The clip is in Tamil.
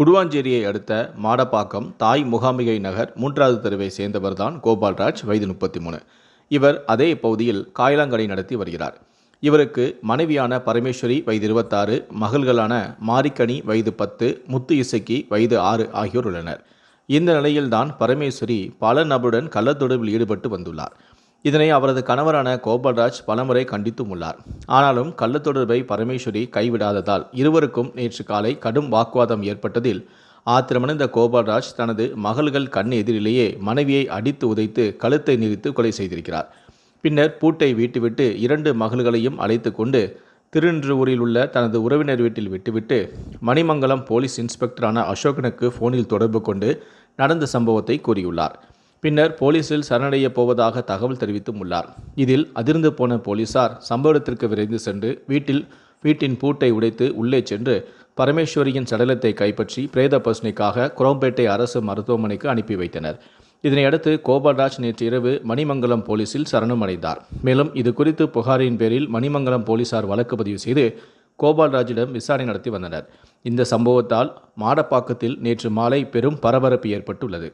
குடுவாஞ்சேரியை அடுத்த மாடப்பாக்கம் தாய் முகாமிகை நகர் மூன்றாவது தெருவை சேர்ந்தவர்தான் கோபால்ராஜ் வயது முப்பத்தி மூணு இவர் அதே பகுதியில் காயலாங்கடை நடத்தி வருகிறார். இவருக்கு மனைவியான பரமேஸ்வரி வயது இருபத்தாறு மகள்களான மாரிக்கனி வயது பத்து முத்து இசக்கி வயது ஆறு ஆகியோர் உள்ளனர். இந்த நிலையில்தான் பரமேஸ்வரி பல நபருடன் கள்ளத்தொடர்பில் ஈடுபட்டு வந்துள்ளார். இதனை அவரது கணவரான கோபால்ராஜ் பலமுறை கண்டித்தும் உள்ளார். ஆனாலும் கள்ளத்தொடர்பை பரமேஸ்வரி கைவிடாததால் இருவருக்கும் நேற்று காலை கடும் வாக்குவாதம் ஏற்பட்டதில் ஆத்திரமடைந்த கோபால்ராஜ் தனது மகள்கள் கண் எதிரிலேயே மனைவியை அடித்து உதைத்து கழுத்தை நெரித்து கொலை செய்திருக்கிறார். பின்னர் பூட்டை வீட்டுவிட்டு இரண்டு மகள்களையும் அழைத்து கொண்டு திருநின்றவூரில் உள்ள தனது உறவினர் வீட்டில் விட்டுவிட்டு மணிமங்கலம் போலீஸ் இன்ஸ்பெக்டரான அசோகனுக்கு ஃபோனில் தொடர்பு கொண்டு நடந்த சம்பவத்தை கூறியுள்ளார். பின்னர் போலீசில் சரணடைய போவதாக தகவல் தெரிவித்தும் உள்ளார். இதில் அதிர்ந்து போன போலீசார் சம்பவ இடத்திற்கு விரைந்து சென்று வீட்டில் வீட்டின் பூட்டை உடைத்து உள்ளே சென்று பரமேஸ்வரியின் சடலத்தை கைப்பற்றி பிரேத பசுனைக்காக குரோம்பேட்டை அரசு மருத்துவமனைக்கு அனுப்பி வைத்தனர். இதனையடுத்து கோபால்ராஜ் நேற்று இரவு மணிமங்கலம் போலீசில் சரணம் அடைந்தார். மேலும் இது குறித்து புகாரின் பேரில் மணிமங்கலம் போலீசார் வழக்கு பதிவு செய்து கோபால்ராஜிடம் விசாரணை நடத்தி வந்தனர். இந்த சம்பவத்தால் மாடப்பாக்கத்தில் நேற்று மாலை பெரும் பரபரப்பு ஏற்பட்டுள்ளது.